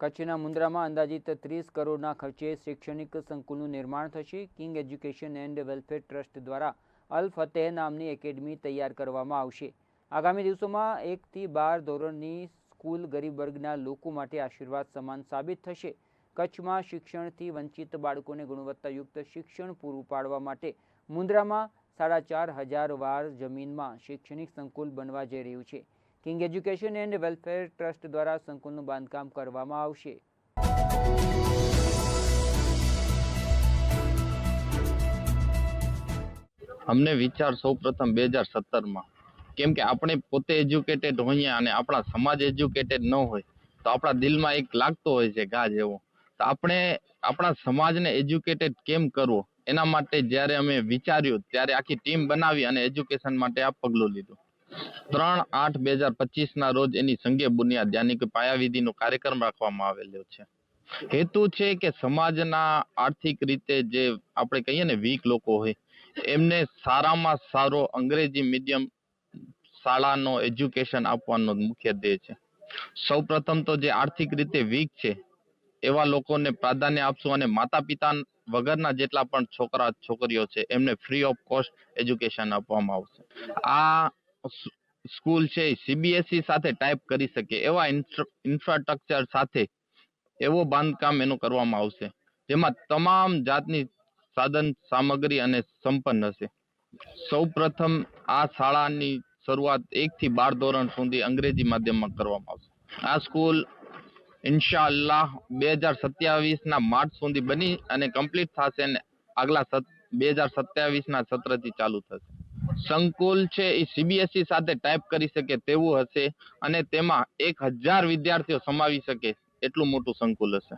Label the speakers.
Speaker 1: કચ્છના મુન્દ્રામાં અંદાજિત ત્રીસ કરોડના ખર્ચે શૈક્ષણિક સંકુલનું નિર્માણ થશે. King education and welfare trust દ્વારા અલ ફતેહ નામની એકેડમી તૈયાર કરવામાં આવશે. આગામી દિવસોમાં એકથી બાર ધોરણની સ્કૂલ ગરીબ વર્ગના લોકો માટે આશીર્વાદ સમાન સાબિત થશે. કચ્છમાં શિક્ષણથી વંચિત બાળકોને ગુણવત્તાયુક્ત શિક્ષણ પૂરું પાડવા માટે મુન્દ્રામાં સાડા ચાર હજાર વાર જમીનમાં શૈક્ષણિક સંકુલ બનવા જઈ રહ્યું છે. King education and welfare trust દ્વારા સંકુલનું બાંધકામ કરવામાં આવશે.
Speaker 2: અમને વિચાર સૌ પ્રથમ બે હજાર સત્તરમાં, કેમ કે આપણે પોતે એજ્યુકેટેડ હોઈએ અને આપણા સમાજ એજ્યુકેટેડ ન હોય, તો આપણા દિલમાં એક લાગતો હોય છે ઘા જેવો. તો આપણે આપણા સમાજને એજ્યુકેટેડ કેમ કરવો? એના માટે જ્યારે અમે વિચાર્યું, ત્યારે આખી ટીમ બનાવી અને એજ્યુકેશન માટે આ પગલું લીધું. ત્રણ આઠ બે હજાર પચીસના રોજ એની સંઘે બુનિયાદ યાની કે પાયાવિધિનો કાર્યક્રમ રાખવામાં આવેલો છે. હેતુ છે કે સમાજના આર્થિક રીતે જે આપણે કહીએ ને વીક લોકો હોય, એમને સારામાં સારો અંગ્રેજી મીડિયમ શાળાનો એજ્યુકેશન આપવાનો મુખ્ય ધ્યેય છે. સૌ પ્રથમ તો જે આર્થિક રીતે વીક છે, એવા લોકોને પ્રાધાન્ય આપશું અને માતા પિતા વગરના જેટલા પણ છોકરા છોકરીઓ છે, એમને ફ્રી ઓફ કોસ્ટ એજ્યુકેશન આપવામાં આવશે. આ સ્કૂલ છે સીબીએસઈ સાથે ટાઈપ કરી શકે એવા ઇન્ફ્રાસ્ટ્રક્ચર સાથે એવો બાંધકામ એનું કરવામાં આવશે. જેમાં તમામ જાતની સાધન, સામગ્રી અને સંપન્ન હશે. સૌ પ્રથમ આ શાળાની શરૂઆત એક થી બાર ધોરણ સુધી અંગ્રેજી માધ્યમમાં કરવામાં આવશે. આ સ્કૂલ ઇન્શાલ્લાહ બે હજાર સત્યાવીસ ના માર્ચ સુધી બની અને કમ્પ્લીટ થશે અને આગલા બે હજાર સત્યાવીસ ના સત્રથી ચાલુ થશે. સંકુલ છે, એ સીબીએસઈ સાથે ટાઈપ કરી શકે તેવું હશે અને તેમાં એક હજાર વિદ્યાર્થીઓ સમાવી શકે એટલું મોટું સંકુલ હશે.